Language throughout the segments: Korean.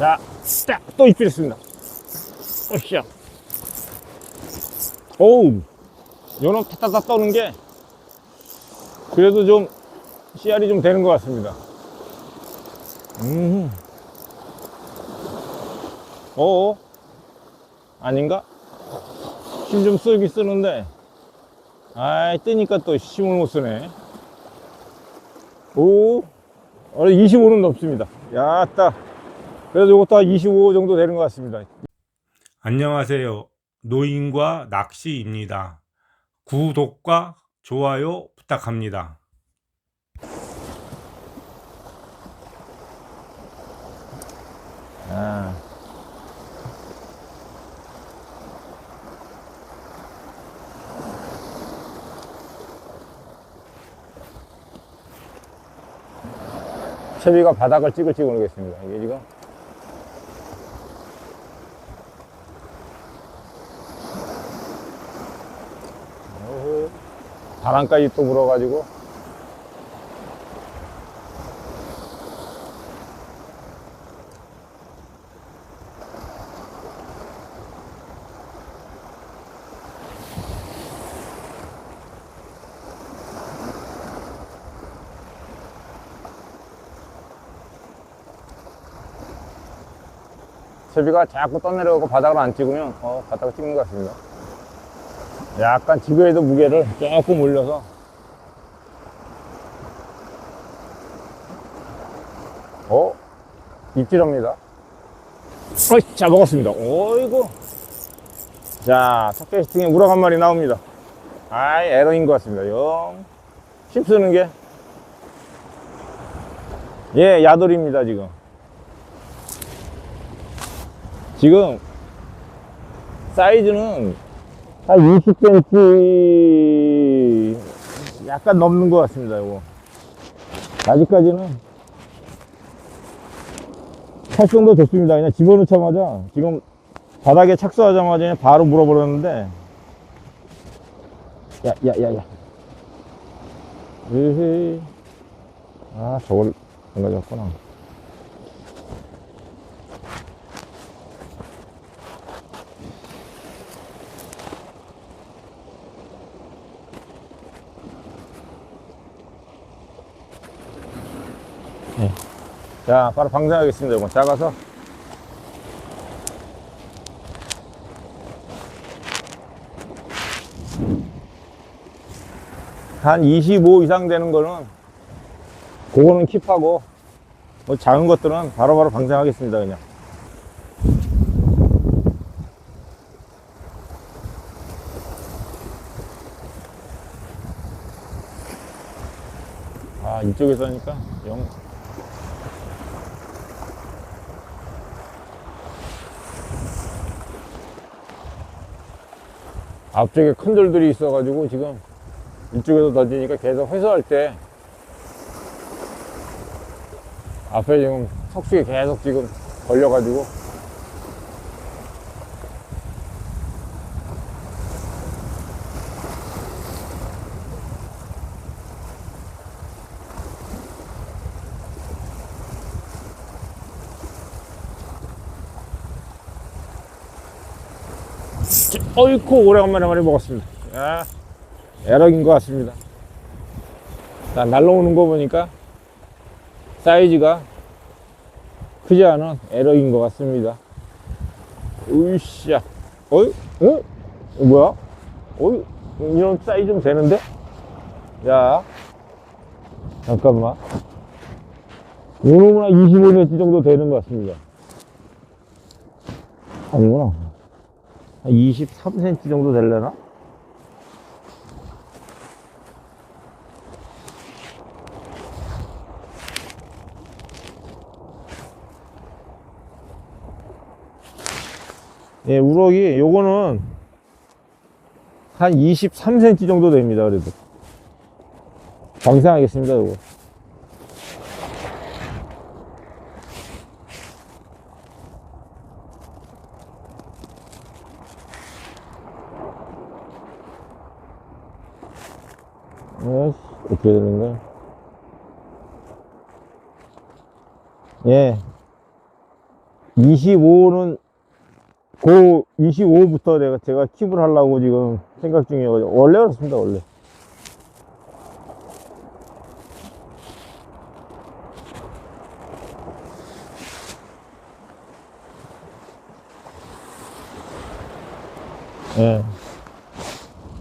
자, 딱, 또 입질했습니다. 오샤. 오우, 연어 타타타 떠는 게, 그래도 좀, 씨알이 좀 되는 것 같습니다. 음. 어 아닌가? 힘 좀 쓰기 쓰는데, 아이, 뜨니까 또 힘을 못 쓰네. 오, 어, 25는 넘습니다. 야, 따. 그래도 이것도 한 25 정도 되는 것 같습니다. 안녕하세요. 노인과 낚시입니다. 구독과 좋아요 부탁합니다. 아. 채비가 바닥을 찌글찌글 오르겠습니다. 이게 지금. 어허, 바람까지 또 불어가지고. 채비가 자꾸 떠내려가고 바닥을 안 찍으면 어 바닥을 찍는 것 같습니다 약간 지그에도 무게를 조금 올려서. 어? 입질합니다. 어이 자 먹었습니다. 어이구. 자 턱캐스팅에 우럭 한 마리 나옵니다. 아이 에러인 것 같습니다. 영. 힘쓰는 게. 예, 야돌입니다, 지금. 지금 사이즈는 한 20cm 약간 넘는 것 같습니다 이거. 아직까지는 할 정도 됐습니다. 그냥 집어넣자마자 지금 바닥에 착수하자마자 그냥 바로 물어버렸는데. 야야야야. 에헤이. 아 저걸 안 가져왔구나 자, 바로 방생하겠습니다. 이건 작아서. 한 25 이상 되는 거는, 그거는 킵하고, 뭐 작은 것들은 바로바로 방생하겠습니다, 그냥. 아, 이쪽에서 하니까 영, 앞쪽에 큰 돌들이 있어가지고 지금 이쪽에서 던지니까 계속 회수할 때 앞에 지금 석수에 계속 지금 걸려가지고 어이쿠 오래간만에 많이 먹었습니다 야, 에럭인 것 같습니다 자, 날라오는 거 보니까 사이즈가 크지 않은 에럭인 것 같습니다 으쌰 어이? 어? 어, 뭐야? 어이? 이런 사이즈 좀 되는데? 야 잠깐만 요놈은 한 25cm 정도 되는 것 같습니다 아니구나 한 23cm 정도 되려나? 예, 우럭이 요거는 한 23cm 정도 됩니다. 그래도 방생하겠습니다. 요거. 어, 어떻게 되는 거야? 예. 25는 고 25부터 내가 제가 킵을 하려고 지금 생각 중이어가지고 원래 그렇습니다 원래 예.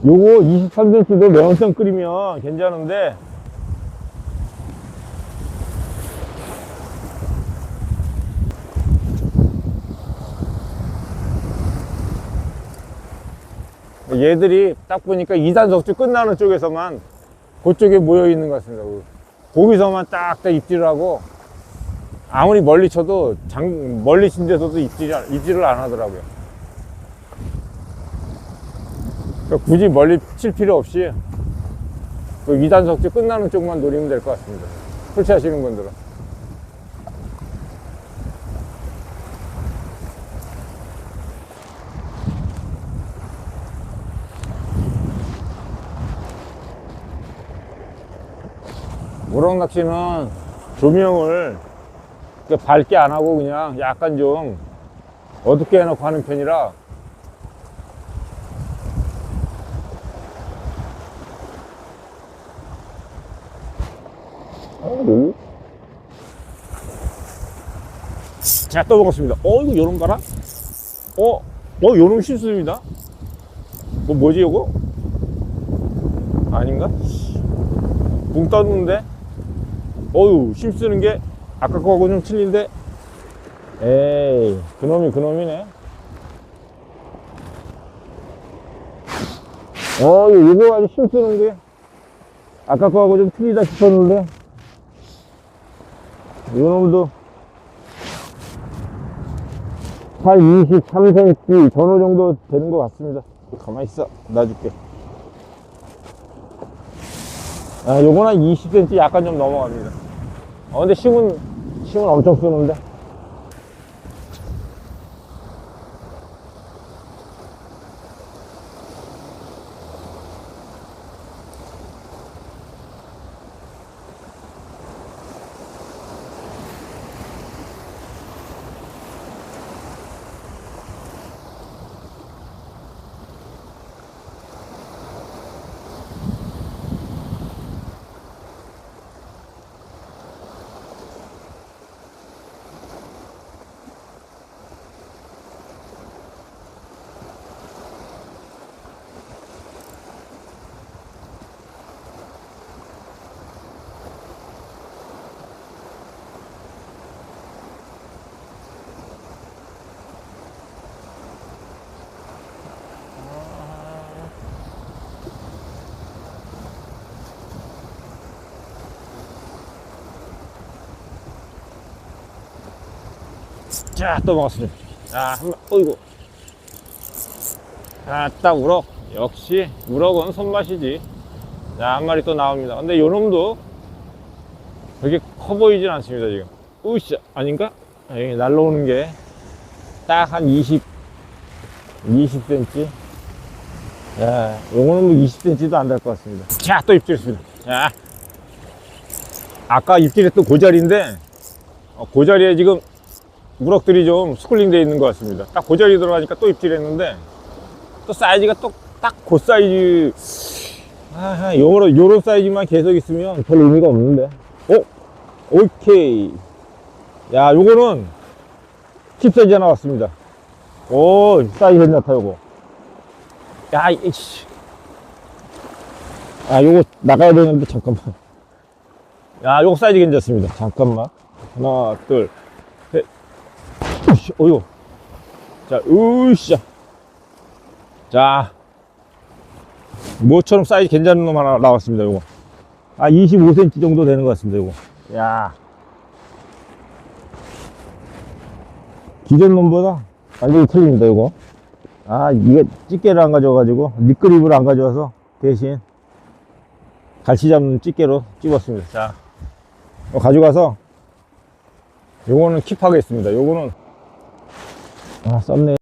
요거 23cm도 매운탕 끓이면 괜찮은데 얘들이 딱 보니까 2단 석주 끝나는 쪽에서만 그쪽에 모여 있는 것 같습니다. 거기서만 딱딱 입질을 하고 아무리 멀리 쳐도 장, 멀리 친 데서도 입질, 입질을 안 하더라고요. 그러니까 굳이 멀리 칠 필요 없이 그 2단 석주 끝나는 쪽만 노리면 될 것 같습니다. 풀치하시는 분들은. 우럭 낚시는 조명을 밝게 안 하고 그냥 약간 좀 어둡게 해놓고 하는 편이라 자, 또 먹었습니다. 어, 이거 요런 거라? 어, 어, 요런 실수입니다. 뭐, 뭐지, 요거? 아닌가? 붕 떴는데? 어유, 힘쓰는 게 아까 거하고 좀 틀린데? 에이, 그놈이 그놈이네. 어, 이거 아주 힘쓰는 게 아까 거하고 좀 틀리다 싶었는데? 이놈도 한 23cm 전후 정도 되는 것 같습니다. 가만히 있어. 놔줄게. 아, 한 20cm 약간 좀 넘어갑니다. 어, 근데 힘은, 힘은 엄청 쓰는데. 자, 또 먹었습니다. 자, 한 번, 어이구. 아, 딱 우럭. 역시, 우럭은 손맛이지. 자, 한 마리 또 나옵니다. 근데 요 놈도 그렇게 커 보이진 않습니다, 지금. 으쌰, 아닌가? 여기 날라오는 게 딱 한 20, 20cm. 야, 요거는 뭐 20cm도 안 될 것 같습니다. 자, 또 입질했습니다. 자. 아까 입질했던 그 자리인데, 어, 그 자리에 지금 우럭들이 좀 스쿨링 되어 있는 것 같습니다. 딱그 자리 들어가니까 또 입질했는데 또 사이즈가 또 딱 그 사이즈 아, 요런 요런 사이즈만 계속 있으면 별 의미가 없는데. 어? 오케이. 야, 요거는 10cm 나왔습니다. 오, 사이즈 괜찮다, 요거. 야, 이씨. 아, 요거 나가야 되는데, 잠깐만. 야, 요거 사이즈 괜찮습니다. 잠깐만. 하나, 둘, 으쌰, 어이구. 자, 으쌰. 자. 뭐처럼 사이즈 괜찮은 놈 하나 나왔습니다, 요거. 아, 25cm 정도 되는 것 같습니다, 요거. 야. 기존 놈보다 완전히 틀립니다, 요거. 아, 이게 집게를 안 가져와가지고, 밑그립을 안 가져와서 대신 갈치 잡는 집게로 집었습니다. 자. 이거 가져가서 요거는 킵하겠습니다. 요거는 아, 썸네일.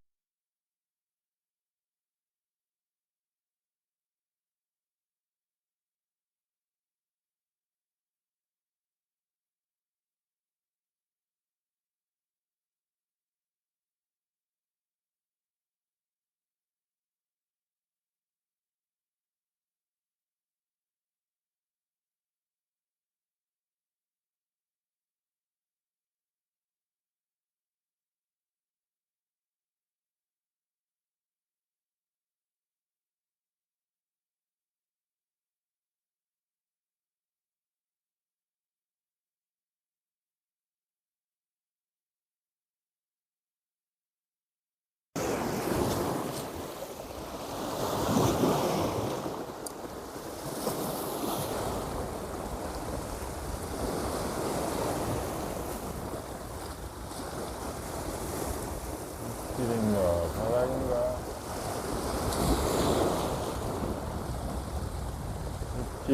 흙길인가 바닥인가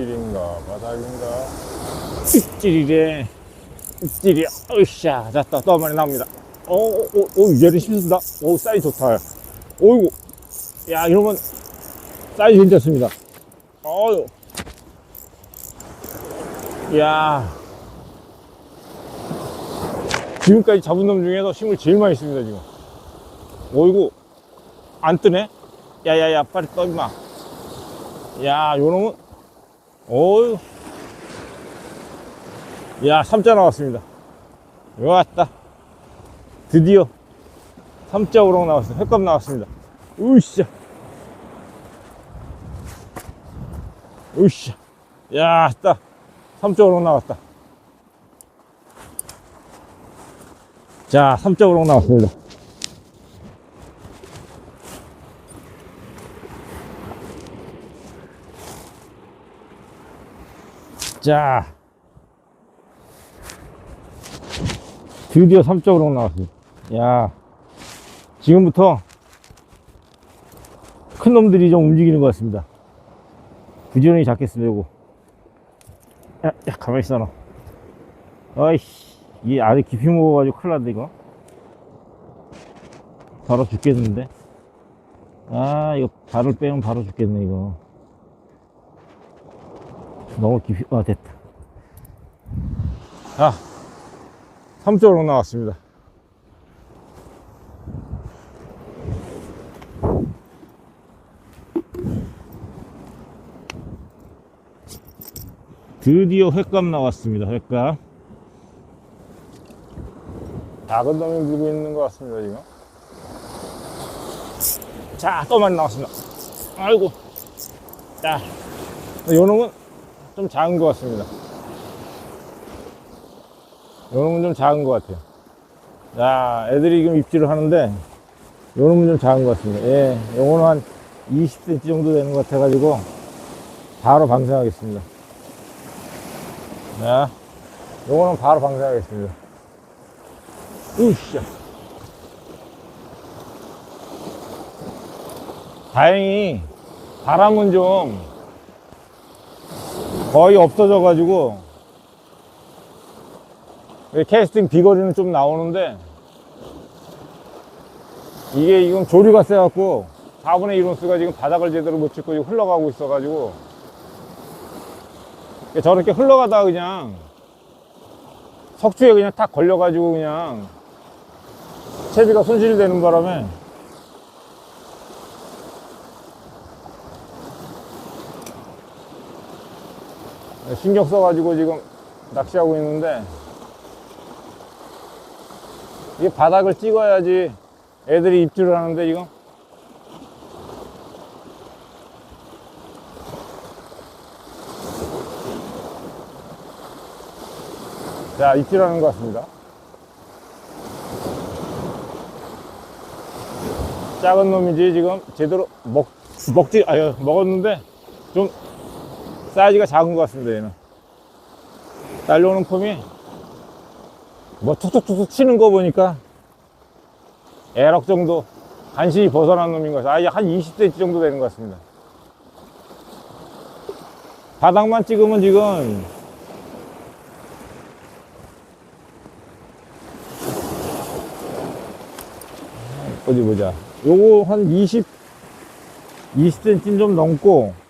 흙길인가? 바닥인가? 흙길이래 흙길이야 으쌰 자또 또한 마리 나옵니다. 오오오 얘는 힘쓰다. 오 사이즈 좋다. 오이고 야 이러면 사이즈 괜찮습니다. 어유 야. 지금까지 잡은 놈 중에서 힘을 제일 많이 씁니다 지금. 어이구. 안 뜨네? 야야야 빨리 떠 임마. 야 요놈은 어유 야 3자 나왔습니다. 왔다. 드디어 3자 우럭 나왔어요 횟값 나왔습니다. 으쌰. 으쌰. 야 딱 3자 우럭 나왔다. 자 3자 우럭 나왔습니다 자. 드디어 3점으로 나왔습니다 야. 지금부터 큰 놈들이 좀 움직이는 것 같습니다. 부지런히 잡겠습니다 요거 야, 야 가만히 있어 너 아이씨. 이 안에 깊이 먹어가지고 큰일 났네 이거. 바로 죽겠는데? 아 이거 발을 빼면 바로 죽겠네 이거 너무 깊이, 아, 됐다. 자, 3쪽으로 나왔습니다. 드디어 횟감 나왔습니다, 횟감. 작은 놈이 물고 있는 것 같습니다, 지금. 자, 또 많이 나왔습니다. 아이고. 자, 요 놈은 좀 작은 것 같습니다. 요놈은 좀 작은 것 같아요. 자, 애들이 지금 입질을 하는데, 요놈은 좀 작은 것 같습니다. 예, 요거는 한 20cm 정도 되는 것 같아 가지고, 바로 방생하겠습니다. 자, 요거는 바로 방생하겠습니다. 으쌰. 다행히, 바람은 좀, 거의 없어져 가지고. 캐스팅 비거리는 좀 나오는데 이게 지금 조류가 세 갖고 4분의 1 온스가 지금 바닥을 제대로 못 찍고 지금 흘러가고 있어 가지고. 저렇게 흘러가다 그냥 석주에 그냥 탁 걸려 가지고 그냥 채비가 손실되는 바람에 신경 써가지고 지금 낚시하고 있는데 이게 바닥을 찍어야지 애들이 입질을 하는데 지금. 자 입질하는 것 같습니다. 작은 놈이지 지금 제대로 먹, 먹지 아유 먹었는데 좀 사이즈가 작은 것 같습니다, 얘는. 딸려오는 폼이 뭐 툭툭툭툭 치는 거 보니까 에럭 정도 간신히 벗어난 놈인 것 같아요. 아예 한 20cm 정도 되는 것 같습니다. 바닥만 찍으면 지금 어디 보자. 요거 한 20, 20cm 좀 넘고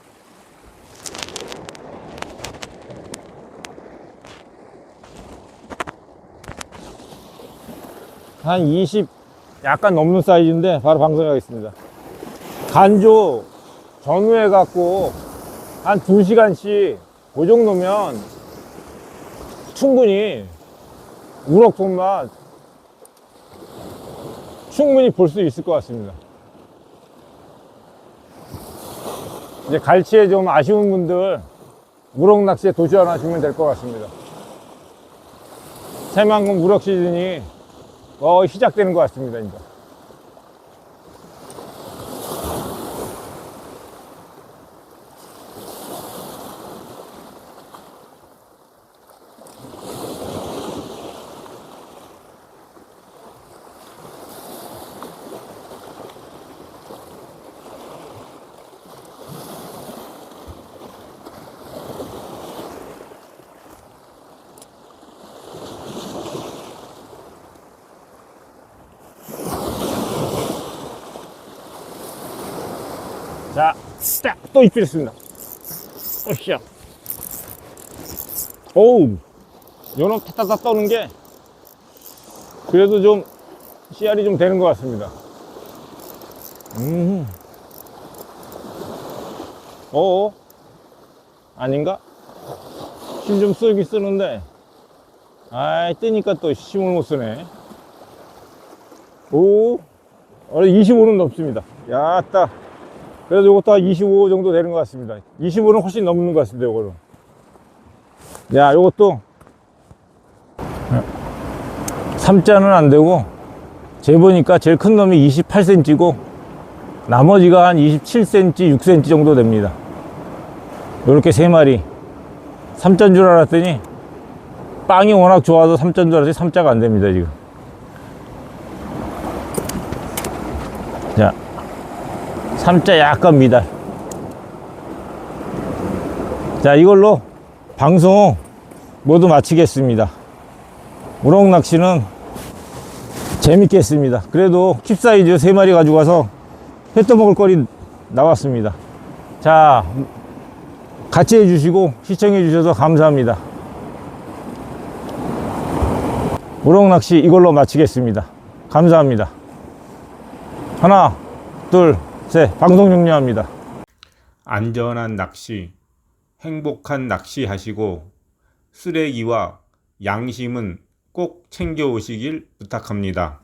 한 20 약간 넘는 사이즈인데 바로 방송하겠습니다. 간조 전후해 갖고 한 2시간씩 그 정도면 충분히 우럭 손맛 충분히 볼 수 있을 것 같습니다. 이제 갈치에 좀 아쉬운 분들 우럭 낚시에 도전하시면 될 것 같습니다. 새만금 우럭 시즌이 어, 시작되는 것 같습니다, 이제. 자, 딱또 입질했습니다. 오샤. 오우, 요놈 타타타 떠는 게 그래도 좀 씨알이 좀 되는 것 같습니다. 음. 어 아닌가? 힘 좀 쓰긴 쓰는데, 아이, 뜨니까 또 힘을 못 쓰네. 오, 어, 25는 넘습니다. 야, 따. 그래도 이것도 한 25 정도 되는 것 같습니다. 25는 훨씬 넘는 것 같습니다, 이거는. 야, 요것도 3자는 안 되고, 재보니까 제일 큰 놈이 28cm고, 나머지가 한 27cm, 6cm 정도 됩니다. 요렇게 세 마리. 3자인 줄 알았더니, 빵이 워낙 좋아서 3자인 줄 알았더니 3자가 안 됩니다, 지금. 3자 약간 미달. 자, 이걸로 방송 모두 마치겠습니다. 우럭 낚시는 재밌게 했습니다. 그래도 킵사이즈 3마리 가지고 가서 회 떠먹을 거리 나왔습니다. 자, 같이 해주시고 시청해 주셔서 감사합니다. 우럭 낚시 이걸로 마치겠습니다. 감사합니다. 하나, 둘, 셋. 방송 종료합니다. 안전한 낚시, 행복한 낚시 하시고 쓰레기와 양심은 꼭 챙겨 오시길 부탁합니다.